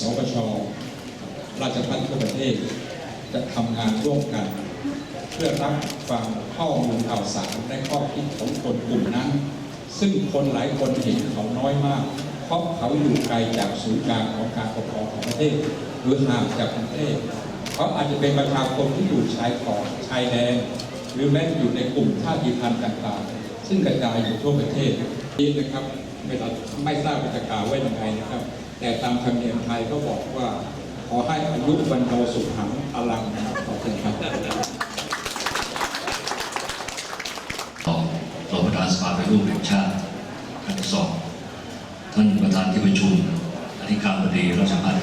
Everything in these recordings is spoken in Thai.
สปชราชพัฒน์ทั่วประเทศ จะทำงานร่วมกัน เพื่อรับฟังข้อมูลข่าวสารและข้อคิดของคนกลุ่มนั้น ซึ่งคนหลายคนเห็นเขาน้อยมาก เพราะเขาอยู่ไกลจากศูนย์กลางของการปกครองของประเทศหรือห่างจากกรุงเทพเขาอาจจะเป็นประชาชนที่อยู่ชายขอบชายแดนหรือแม้อยู่ในกลุ่มชาติพันธุ์ต่างๆ ซึ่งกระจายอยู่ทั่วประเทศนี่นะครับไม่ทราบว่าจะกล่าวไว้ยังไงนะครับ แต่ตามธรรมเนียมไทยก็บอกว่า ขอให้อายุวันโนสุขังอลังนะครับขอบคุณครับต่อรอประธานสภาเป็นรูปแห่งชาติท่านสองท่านประธานที่ประชุมอธิการบดีราชพัฒ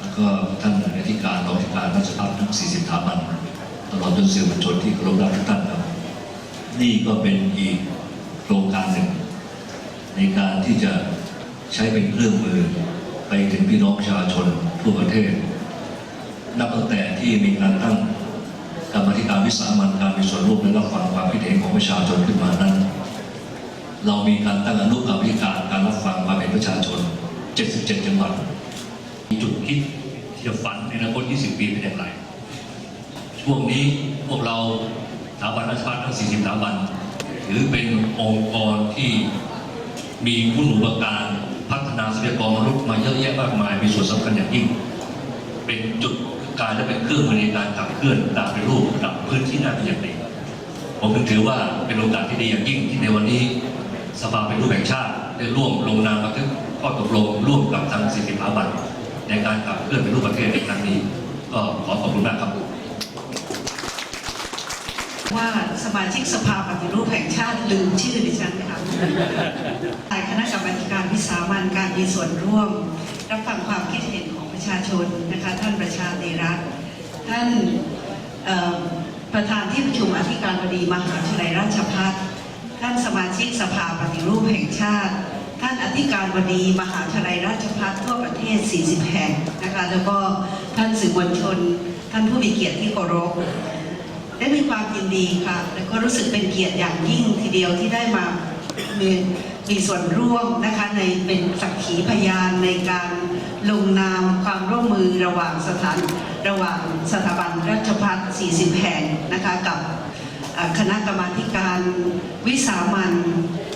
แล้วก็ท่านอธิการรองอธิการราชพัฒนทั้ง 40สถาบันตลอดจนสื่อมวลชนที่เคารพรักทุกท่านครับนี่ก็เป็นอีกโครงการหนึ่ง ในการที่จะ ใช้เป็นเครื่องมือไปถึงพี่น้องประชาชนทั่วประเทศ นับตั้งแต่ที่มีการตั้งกรรมธิการวิสามันการมีส่วนร่วมและรับฟังความคิดเห็นของประชาชนขึ้นมานั้น เรามีการตั้งอนุกรรมธิการการรับฟังความเห็นประชาชน 77 จังหวัดมีจุดคิดที่จะฝันในอนาคต 20 ปีเป็นอย่างไร ช่วงนี้พวกเราสถาบันราชภัฏทั้ง 40สถาบันถือเป็นองค์กรที่มีคุณอุปการ พัฒนาทรัพยากรมนุษย์มาเยอะแยะมากมายมีส่วนสำคัญอย่างยิ่ง เป็นจุดกลารและเป็นเครื่องมือในการขับเคลื่อนตามไปรูปกับพื้นที่น้าเป็นอย่างดีผมถึงถือว่าเป็นโอกาสที่ดีอย่างยิ่งที่ในวันนี้สภาเป็นรูปแห่งชาติได้ร่วมลงนามบันทึกข้อตกลงร่วมกับทางสิทธิภาบันในการขับเคลื่อนเป็นรูปประเทศในครั้งนี้ ก็ขอขอบคุณมากครับ ว่าสมาชิกสภาปฏิรูปแห่งชาติลืมชื่อดิฉันค่ะแต่คณะกรรมการวิสามันการมีส่วนร่วม รับฟังความคิดเห็นของประชาชนนะคะท่านประชาเดรัตท่านประธานที่ประชุมอธิการบดีมหาวิทยาลัยราชภัฏท่านสมาชิกสภาปฏิรูปแห่งชาติ ท่านอธิการบดีมหาวิทยาลัยราชภัฏทั่วประเทศ 40 แห่งนะคะแล้วก็ท่านสื่อมวลชน ท่านผู้มีเกียรติที่เคารพ ได้มีความยินดีค่ะ และก็รู้สึกเป็นเกียรติอย่างยิ่งทีเดียวที่ได้มามีมีส่วนร่วมนะคะในเป็นสักขีพยานในการลงนามความร่วมมือระหว่างสถานระหว่างสถาบันราชภัฏ40 แห่งนะคะกับคณะกรรมาการวิสามัน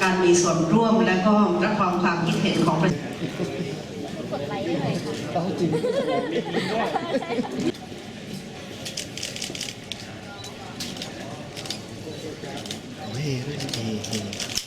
การมีส่วนร่วมและก็รับฟังความคิดเห็นของประเฮ้ยเ vedere.